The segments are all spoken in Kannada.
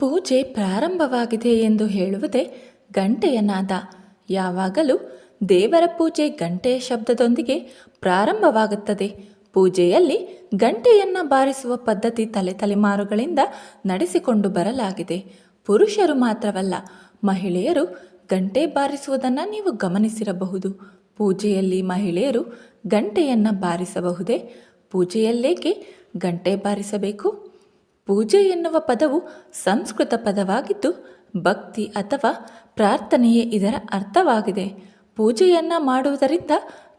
ಪೂಜೆ ಪ್ರಾರಂಭವಾಗಿದೆ ಎಂದು ಹೇಳುವುದೇ ಗಂಟೆಯ ನಾದ ಯಾವಾಗಲೂ ದೇವರ ಪೂಜೆ ಗಂಟೆಯ ಶಬ್ದದೊಂದಿಗೆ ಪ್ರಾರಂಭವಾಗುತ್ತದೆ. ಪೂಜೆಯಲ್ಲಿ ಗಂಟೆಯನ್ನು ಬಾರಿಸುವ ಪದ್ಧತಿ ತಲೆ ತಲೆಮಾರುಗಳಿಂದ ನಡೆಸಿಕೊಂಡು ಬರಲಾಗಿದೆ. ಪುರುಷರು ಮಾತ್ರವಲ್ಲ, ಮಹಿಳೆಯರು ಗಂಟೆ ಬಾರಿಸುವುದನ್ನು ನೀವು ಗಮನಿಸಿರಬಹುದು. ಪೂಜೆಯಲ್ಲಿ ಮಹಿಳೆಯರು ಗಂಟೆಯನ್ನು ಬಾರಿಸಬಹುದೇ? ಪೂಜೆಯಲ್ಲೇಕೆ ಗಂಟೆ ಬಾರಿಸಬೇಕು? ಪೂಜೆ ಎನ್ನುವ ಪದವು ಸಂಸ್ಕೃತ ಪದವಾಗಿದ್ದು, ಭಕ್ತಿ ಅಥವಾ ಪ್ರಾರ್ಥನೆಯೇ ಇದರ ಅರ್ಥವಾಗಿದೆ. ಪೂಜೆಯನ್ನು ಮಾಡುವುದರಿಂದ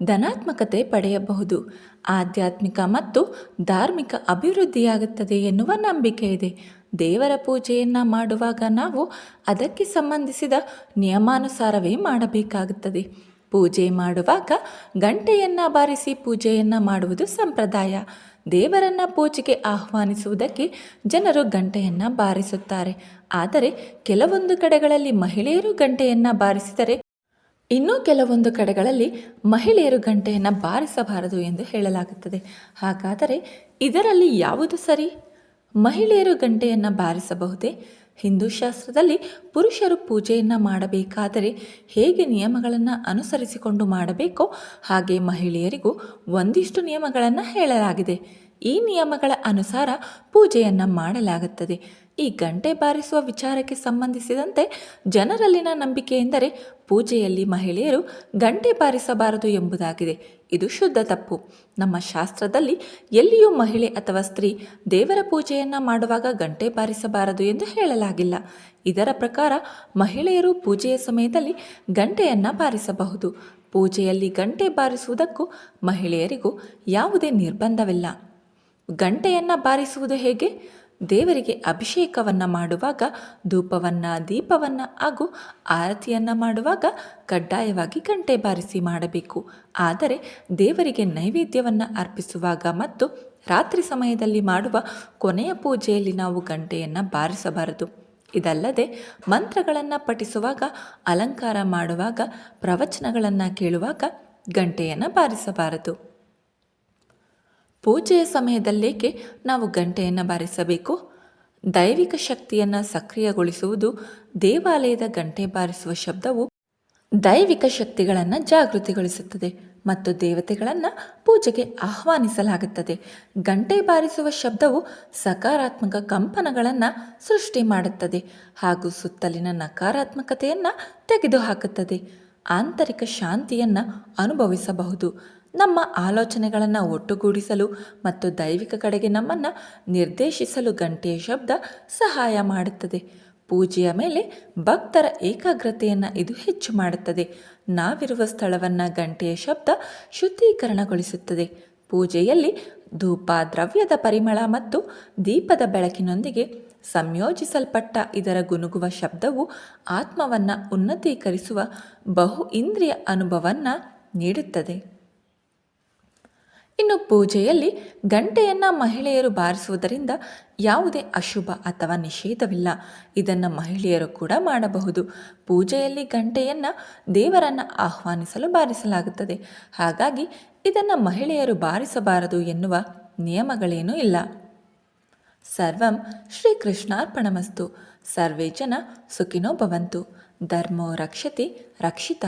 ಧನಾತ್ಮಕತೆ ಪಡೆಯಬಹುದು. ಆಧ್ಯಾತ್ಮಿಕ ಮತ್ತು ಧಾರ್ಮಿಕ ಅಭಿವೃದ್ಧಿಯಾಗುತ್ತದೆ ಎನ್ನುವ ನಂಬಿಕೆ ಇದೆ. ದೇವರ ಪೂಜೆಯನ್ನು ಮಾಡುವಾಗ ನಾವು ಅದಕ್ಕೆ ಸಂಬಂಧಿಸಿದ ನಿಯಮಾನುಸಾರವೇ ಮಾಡಬೇಕಾಗುತ್ತದೆ. ಪೂಜೆ ಮಾಡುವಾಗ ಗಂಟೆಯನ್ನು ಬಾರಿಸಿ ಪೂಜೆಯನ್ನು ಮಾಡುವುದು ಸಂಪ್ರದಾಯ. ದೇವರನ್ನ ಪೂಜೆಗೆ ಆಹ್ವಾನಿಸುವುದಕ್ಕೆ ಜನರು ಗಂಟೆಯನ್ನು ಬಾರಿಸುತ್ತಾರೆ. ಆದರೆ ಕೆಲವೊಂದು ಕಡೆಗಳಲ್ಲಿ ಮಹಿಳೆಯರು ಗಂಟೆಯನ್ನು ಬಾರಿಸಿದರೆ ಇನ್ನೂ ಕೆಲವೊಂದು ಕಡೆಗಳಲ್ಲಿ ಮಹಿಳೆಯರು ಗಂಟೆಯನ್ನು ಬಾರಿಸಬಾರದು ಎಂದು ಹೇಳಲಾಗುತ್ತದೆ. ಹಾಗಾದರೆ ಇದರಲ್ಲಿ ಯಾವುದು ಸರಿ? ಮಹಿಳೆಯರು ಗಂಟೆಯನ್ನು ಬಾರಿಸಬಹುದೇ? ಹಿಂದೂ ಶಾಸ್ತ್ರದಲ್ಲಿ ಪುರುಷರು ಪೂಜೆಯನ್ನು ಮಾಡಬೇಕಾದರೆ ಹೇಗೆ ನಿಯಮಗಳನ್ನು ಅನುಸರಿಸಿಕೊಂಡು ಮಾಡಬೇಕೋ ಹಾಗೆ ಮಹಿಳೆಯರಿಗೂ ಒಂದಿಷ್ಟು ನಿಯಮಗಳನ್ನು ಹೇಳಲಾಗಿದೆ. ಈ ನಿಯಮಗಳ ಅನುಸಾರ ಪೂಜೆಯನ್ನು ಮಾಡಲಾಗುತ್ತದೆ. ಈ ಗಂಟೆ ಬಾರಿಸುವ ವಿಚಾರಕ್ಕೆ ಸಂಬಂಧಿಸಿದಂತೆ ಜನರಲ್ಲಿನ ನಂಬಿಕೆ ಎಂದರೆ ಪೂಜೆಯಲ್ಲಿ ಮಹಿಳೆಯರು ಗಂಟೆ ಬಾರಿಸಬಾರದು ಎಂಬುದಾಗಿದೆ. ಇದು ಶುದ್ಧ ತಪ್ಪು. ನಮ್ಮ ಶಾಸ್ತ್ರದಲ್ಲಿ ಎಲ್ಲಿಯೂ ಮಹಿಳೆ ಅಥವಾ ಸ್ತ್ರೀ ದೇವರ ಪೂಜೆಯನ್ನು ಮಾಡುವಾಗ ಗಂಟೆ ಬಾರಿಸಬಾರದು ಎಂದು ಹೇಳಲಾಗಿಲ್ಲ. ಇದರ ಪ್ರಕಾರ ಮಹಿಳೆಯರು ಪೂಜೆಯ ಸಮಯದಲ್ಲಿ ಗಂಟೆಯನ್ನು ಬಾರಿಸಬಹುದು. ಪೂಜೆಯಲ್ಲಿ ಗಂಟೆ ಬಾರಿಸುವುದಕ್ಕೂ ಮಹಿಳೆಯರಿಗೂ ಯಾವುದೇ ನಿರ್ಬಂಧವಿಲ್ಲ. ಗಂಟೆಯನ್ನು ಬಾರಿಸುವುದು ಹೇಗೆ? ದೇವರಿಗೆ ಅಭಿಷೇಕವನ್ನು ಮಾಡುವಾಗ, ಧೂಪವನ್ನು, ದೀಪವನ್ನು ಹಾಗೂ ಆರತಿಯನ್ನು ಮಾಡುವಾಗ ಕಡ್ಡಾಯವಾಗಿ ಗಂಟೆ ಬಾರಿಸಿ ಮಾಡಬೇಕು. ಆದರೆ ದೇವರಿಗೆ ನೈವೇದ್ಯವನ್ನು ಅರ್ಪಿಸುವಾಗ ಮತ್ತು ರಾತ್ರಿ ಸಮಯದಲ್ಲಿ ಮಾಡುವ ಕೊನೆಯ ಪೂಜೆಯಲ್ಲಿ ನಾವು ಗಂಟೆಯನ್ನು ಬಾರಿಸಬಾರದು. ಇದಲ್ಲದೆ ಮಂತ್ರಗಳನ್ನು ಪಠಿಸುವಾಗ, ಅಲಂಕಾರ ಮಾಡುವಾಗ, ಪ್ರವಚನಗಳನ್ನು ಕೇಳುವಾಗ ಗಂಟೆಯನ್ನು ಬಾರಿಸಬಾರದು. ಪೂಜೆಯ ಸಮಯದಲ್ಲೇಕೆ ನಾವು ಗಂಟೆಯನ್ನು ಬಾರಿಸಬೇಕು? ದೈವಿಕ ಶಕ್ತಿಯನ್ನು ಸಕ್ರಿಯಗೊಳಿಸುವುದು ದೇವಾಲಯದ ಗಂಟೆ ಬಾರಿಸುವ ಶಬ್ದವು ದೈವಿಕ ಶಕ್ತಿಗಳನ್ನು ಜಾಗೃತಿಗೊಳಿಸುತ್ತದೆ ಮತ್ತು ದೇವತೆಗಳನ್ನು ಪೂಜೆಗೆ ಆಹ್ವಾನಿಸಲಾಗುತ್ತದೆ. ಗಂಟೆ ಬಾರಿಸುವ ಶಬ್ದವು ಸಕಾರಾತ್ಮಕ ಕಂಪನಗಳನ್ನು ಸೃಷ್ಟಿ ಮಾಡುತ್ತದೆ ಹಾಗೂ ಸುತ್ತಲಿನ ನಕಾರಾತ್ಮಕತೆಯನ್ನು ತೆಗೆದುಹಾಕುತ್ತದೆ. ಆಂತರಿಕ ಶಾಂತಿಯನ್ನು ಅನುಭವಿಸಬಹುದು. ನಮ್ಮ ಆಲೋಚನೆಗಳನ್ನು ಒಟ್ಟುಗೂಡಿಸಲು ಮತ್ತು ದೈವಿಕ ಕಡೆಗೆ ನಮ್ಮನ್ನು ನಿರ್ದೇಶಿಸಲು ಗಂಟೆಯ ಶಬ್ದ ಸಹಾಯ ಮಾಡುತ್ತದೆ. ಪೂಜೆಯ ಮೇಲೆ ಭಕ್ತರ ಏಕಾಗ್ರತೆಯನ್ನು ಇದು ಹೆಚ್ಚು ಮಾಡುತ್ತದೆ. ನಾವಿರುವ ಸ್ಥಳವನ್ನು ಗಂಟೆಯ ಶಬ್ದ ಶುದ್ಧೀಕರಣಗೊಳಿಸುತ್ತದೆ. ಪೂಜೆಯಲ್ಲಿ ಧೂಪ ದ್ರವ್ಯದ ಪರಿಮಳ ಮತ್ತು ದೀಪದ ಬೆಳಕಿನೊಂದಿಗೆ ಸಂಯೋಜಿಸಲ್ಪಟ್ಟ ಇದರ ಗುನುಗುವ ಶಬ್ದವು ಆತ್ಮವನ್ನು ಉನ್ನತೀಕರಿಸುವ ಬಹು ಇಂದ್ರಿಯ ಅನುಭವವನ್ನು ನೀಡುತ್ತದೆ. ಇನ್ನು ಪೂಜೆಯಲ್ಲಿ ಗಂಟೆಯನ್ನು ಮಹಿಳೆಯರು ಬಾರಿಸುವುದರಿಂದ ಯಾವುದೇ ಅಶುಭ ಅಥವಾ ನಿಷೇಧವಿಲ್ಲ. ಇದನ್ನು ಮಹಿಳೆಯರು ಕೂಡ ಮಾಡಬಹುದು. ಪೂಜೆಯಲ್ಲಿ ಗಂಟೆಯನ್ನು ದೇವರನ್ನು ಆಹ್ವಾನಿಸಲು ಬಾರಿಸಲಾಗುತ್ತದೆ. ಹಾಗಾಗಿ ಇದನ್ನು ಮಹಿಳೆಯರು ಬಾರಿಸಬಾರದು ಎನ್ನುವ ನಿಯಮಗಳೇನೂ ಇಲ್ಲ. ಸರ್ವಂ ಶ್ರೀಕೃಷ್ಣಾರ್ಪಣಮಸ್ತು. ಸರ್ವೇ ಜನ ಸುಖಿನೋ ಭವಂತು. ಧರ್ಮೋ ರಕ್ಷತಿ ರಕ್ಷಿತ.